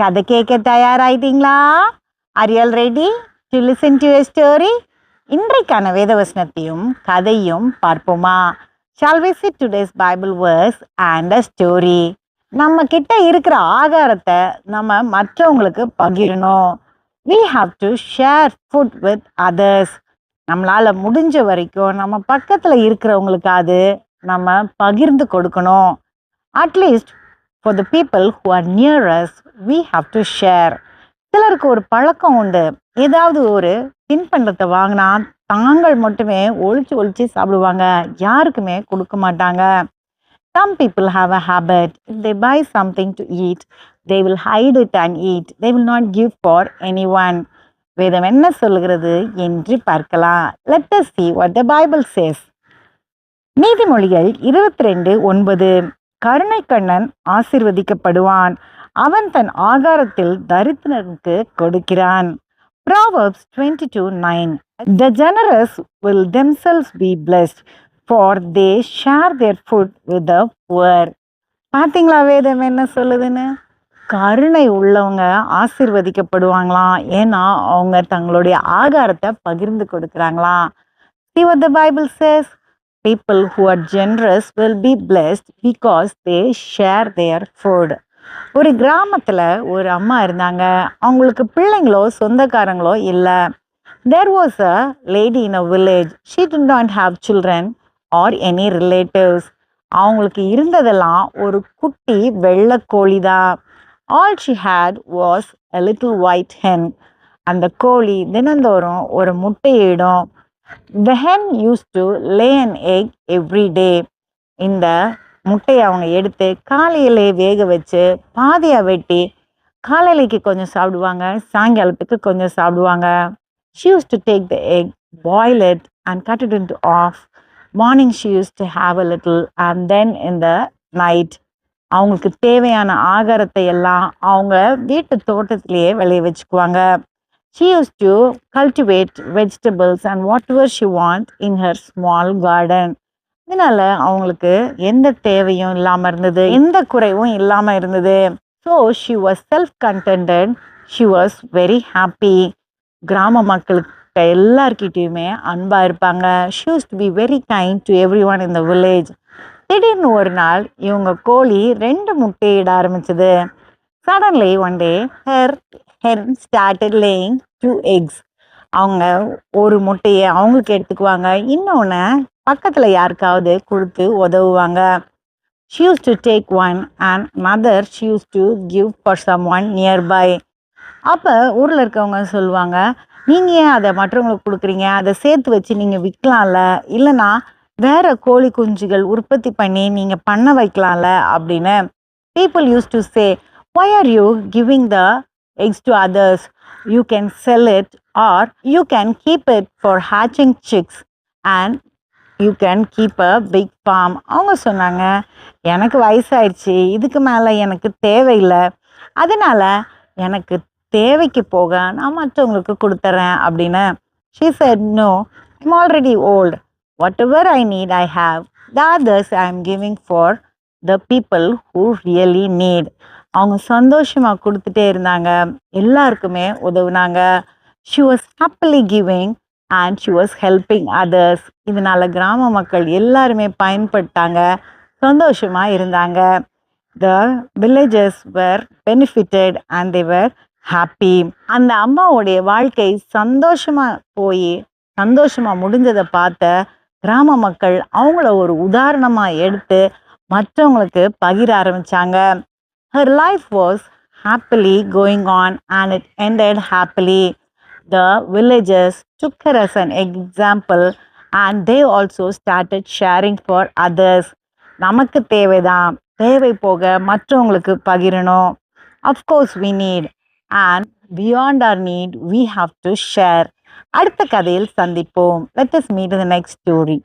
கதை கேட்க தயாராயிட்டீங்களா? Are you all ready to listen to story இன்றைக்கான வேதவசனத்தையும் கதையும் பார்ப்போமா? Shall we see today's Bible verse and a story நம்ம கிட்ட இருக்கிற ஆகாரத்தை நம்ம மற்றவங்களுக்கு பகிரணும். We have to share food with others நம்மளால் முடிஞ்ச வரைக்கும் நம்ம பக்கத்தில் இருக்கிறவங்களுக்கு அது நம்ம பகிர்ந்து கொடுக்கணும். At least for the people who are near us we have to share சிலருக்கு ஒரு பழக்கம் உண்டு. ஏதாவது ஒரு தின்பண்டத்தை வாங்கினா தாங்கள் மட்டுமே ஒழிச்சு ஒழிச்சு சாப்பிடுவாங்க. யாருக்குமே கொடுக்க மாட்டாங்க. Some people have a habit if they buy something to eat they will hide it and eat they will not give for anyone வேதம் என்ன சொல்லுகிறது என்று பார்க்கலாம். Let us see what the Bible says நீதிமொழிகள் இருபத்தி ரெண்டு ஒன்பது. கருணை கண்ணன் ஆசிர்வதிக்கப்படுவான். அவன் தன் ஆகாரத்தில் தரித்திரனுக்கு கொடுக்கிறான் Proverbs twenty two nine the generous will themselves be blessed for they share their food with a poor பார்த்தீங்களா வேதம் என்ன சொல்லுதுன்னு கருணை உள்ளவங்க ஆசிர்வதிக்கப்படுவாங்களாம் ஏன்னா அவங்க தங்களுடைய ஆகாரத்தை பகிர்ந்து கொடுக்குறாங்களாம் See what the Bible says? People who are generous will be blessed because they share their food. ஒரு கிராமத்தில் ஒரு அம்மா இருந்தாங்க. அவங்களுக்கு பிள்ளைங்களோ சொந்தக்காரங்களோ இல்லை. There was a lady in a village she do not have children or any relatives அவங்களுக்கு இருந்ததெல்லாம் ஒரு குட்டி வெள்ளைக்கோழி தான் all she had was a little white hen அந்த கோழி தினந்தோறும் ஒரு முட்டையிடும். The hen use to lay an egg every day இந்த முட்டையை அவங்க எடுத்து காலையிலே வேக வச்சு பாதியாக வெட்டி காலையிலைக்கு கொஞ்சம் சாப்பிடுவாங்க சாயங்காலத்துக்கு கொஞ்சம் சாப்பிடுவாங்க she use to take the egg boiled and cut it in half morning she use to have a little and then in the night அவங்களுக்கு தேவையான ஆகாரத்தை எல்லாம் அவங்க வீட்டு தோட்டத்திலேயே விளைய வச்சுக்குவாங்க she use to cultivate vegetables and whatever she want in her small garden இதனால அவங்களுக்கு எந்த தேவையும் இல்லாமல் இருந்தது எந்த குறைவும் இல்லாமல் இருந்தது. So she was self contented she was very happy கிராம மக்களுக்கு எல்லார்கிட்டயுமே அன்பாக இருப்பாங்க. She used to be very kind to every one in the village திடீர்னு ஒரு நாள் இவங்க கோழி ரெண்டு முட்டையிட ஆரம்பிச்சது. Suddenly one day her hen started laying two eggs அவங்க ஒரு முட்டையை அவங்களுக்கு எடுத்துக்குவாங்க. இன்னொன்று பக்கத்தில் யாருக்காவது கொடுத்து உதவுவாங்க. She use to take one and another she use to give for someone nearby அப்போ ஊரில் இருக்கவங்க சொல்லுவாங்க நீங்கள் ஏன் அதை மற்றவங்களுக்கு கொடுக்குறீங்க? அதை சேர்த்து வச்சு நீங்கள் விற்கலாம்ல? இல்லைன்னா வேறு கோழி குஞ்சுகள் உற்பத்தி பண்ணி நீங்கள் பண்ண வைக்கலாம்ல? அப்படின்னு people use to say why are you giving the eggs to others you can sell it or you can keep it for hatching chicks and you can keep a big farm அவங்க சொன்னாங்க எனக்கு வயசாயிடுச்சு இதுக்கு மேலே எனக்கு தேவையில்லை. அதனால எனக்கு தேவைக்கு போக நான் மற்றவங்களுக்கு கொடுத்துட்றேன் அப்படின்னு she said no I'm already old whatever I need I have the others I am giving for the people who really need அவங்க சந்தோஷமாக கொடுத்துட்டே இருந்தாங்க. எல்லாருக்குமே உதவுனாங்க. She was happily giving and she was helping others இதனால கிராம மக்கள் எல்லாருமே பயன்பட்டாங்க சந்தோஷமாக இருந்தாங்க. The villages were benefited and they were happy அந்த அம்மாவுடைய வாழ்க்கை சந்தோஷமாக போய் சந்தோஷமாக முடிஞ்சதை பார்த்த கிராம மக்கள் அவங்கள ஒரு உதாரணமாக எடுத்து மற்றவங்களுக்கு பகிர ஆரம்பித்தாங்க her life was happily going on and it ended happily the villagers took her as an example and they also started sharing for others நமக்கு தேவைதான் தேவை போக மற்றவங்களுக்கு பகிரணும் of course we need and beyond our need we have to share அடுத்த கதையில் சந்திப்போம் let us meet in the next story